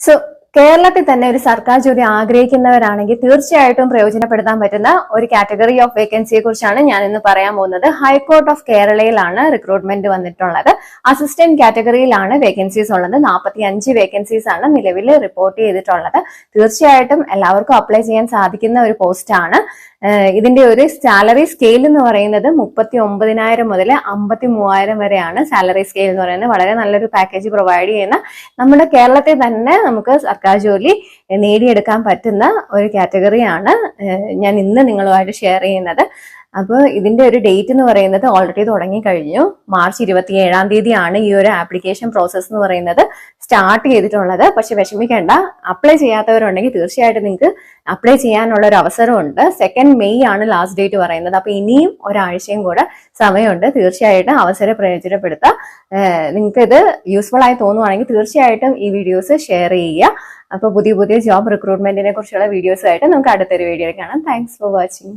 So കേരളത്തിൽ തന്നെ ഒരു സർക്കാർ ജോലി ആഗ്രഹിക്കുന്നവരാണെങ്കിൽ തീർച്ചയായിട്ടും പ്രയോജനപ്പെടുത്താൻ പറ്റുന്ന ഒരു കാറ്റഗറി ഓഫ് വേക്കൻസിയെ കുറിച്ചാണ് ഞാൻ ഇന്ന് പറയാൻ പോകുന്നത്. ഹൈക്കോർട്ട് ഓഫ് കേരളയിലാണ് റിക്രൂട്ട്മെന്റ് വന്നിട്ടുള്ളത്. അസിസ്റ്റന്റ് കാറ്റഗറിയിലാണ് വേക്കൻസീസ് ഉള്ളത്. നാൽപ്പത്തി അഞ്ച് വേക്കൻസീസ് ആണ് നിലവിൽ റിപ്പോർട്ട് ചെയ്തിട്ടുള്ളത്. തീർച്ചയായിട്ടും എല്ലാവർക്കും അപ്ലൈ ചെയ്യാൻ സാധിക്കുന്ന ഒരു പോസ്റ്റാണ് ഇതിന്റെ ഒരു സാലറി സ്കെയിൽ എന്ന് പറയുന്നത് മുപ്പത്തി ഒമ്പതിനായിരം മുതൽ അമ്പത്തി മൂവായിരം വരെയാണ് സാലറി സ്കെയിൽ എന്ന് പറയുന്നത്. വളരെ നല്ലൊരു പാക്കേജ് പ്രൊവൈഡ് ചെയ്യുന്ന നമ്മുടെ കേരളത്തിൽ തന്നെ നമുക്ക് സർക്കാർ ജോലി നേടിയെടുക്കാൻ പറ്റുന്ന ഒരു കാറ്റഗറിയാണ് ഞാൻ ഇന്ന് നിങ്ങളുമായിട്ട് ഷെയർ ചെയ്യുന്നത്. അപ്പോൾ ഇതിന്റെ ഒരു ഡേറ്റ് എന്ന് പറയുന്നത് ഓൾറെഡി തുടങ്ങി കഴിഞ്ഞു മാർച്ച് ഇരുപത്തി ഏഴാം തീയതിയാണ് ഈ ഒരു ആപ്ലിക്കേഷൻ പ്രോസസ്സ് എന്ന് പറയുന്നത് സ്റ്റാർട്ട് ചെയ്തിട്ടുള്ളത്. പക്ഷെ വിഷമിക്കേണ്ട അപ്ലൈ ചെയ്യാത്തവരുണ്ടെങ്കിൽ തീർച്ചയായിട്ടും നിങ്ങൾക്ക് അപ്ലൈ ചെയ്യാനുള്ള ഒരു അവസരമുണ്ട്. സെക്കൻഡ് മെയ് ആണ് ലാസ്റ്റ് ഡേറ്റ് പറയുന്നത്. അപ്പൊ ഇനിയും ഒരാഴ്ചയും കൂടെ സമയമുണ്ട്. തീർച്ചയായിട്ടും അവസരം പ്രയോജനപ്പെടുത്തുക നിങ്ങൾക്ക് ഇത് യൂസ്ഫുൾ ആയി തോന്നുവാണെങ്കിൽ തീർച്ചയായിട്ടും ഈ വീഡിയോസ് ഷെയർ ചെയ്യുക. അപ്പോൾ പുതിയ പുതിയ ജോബ് റിക്രൂട്ട്മെന്റിനെ കുറിച്ചുള്ള വീഡിയോസ് ആയിട്ട് നമുക്ക് അടുത്തൊരു വീഡിയോ കാണാം. Thanks for watching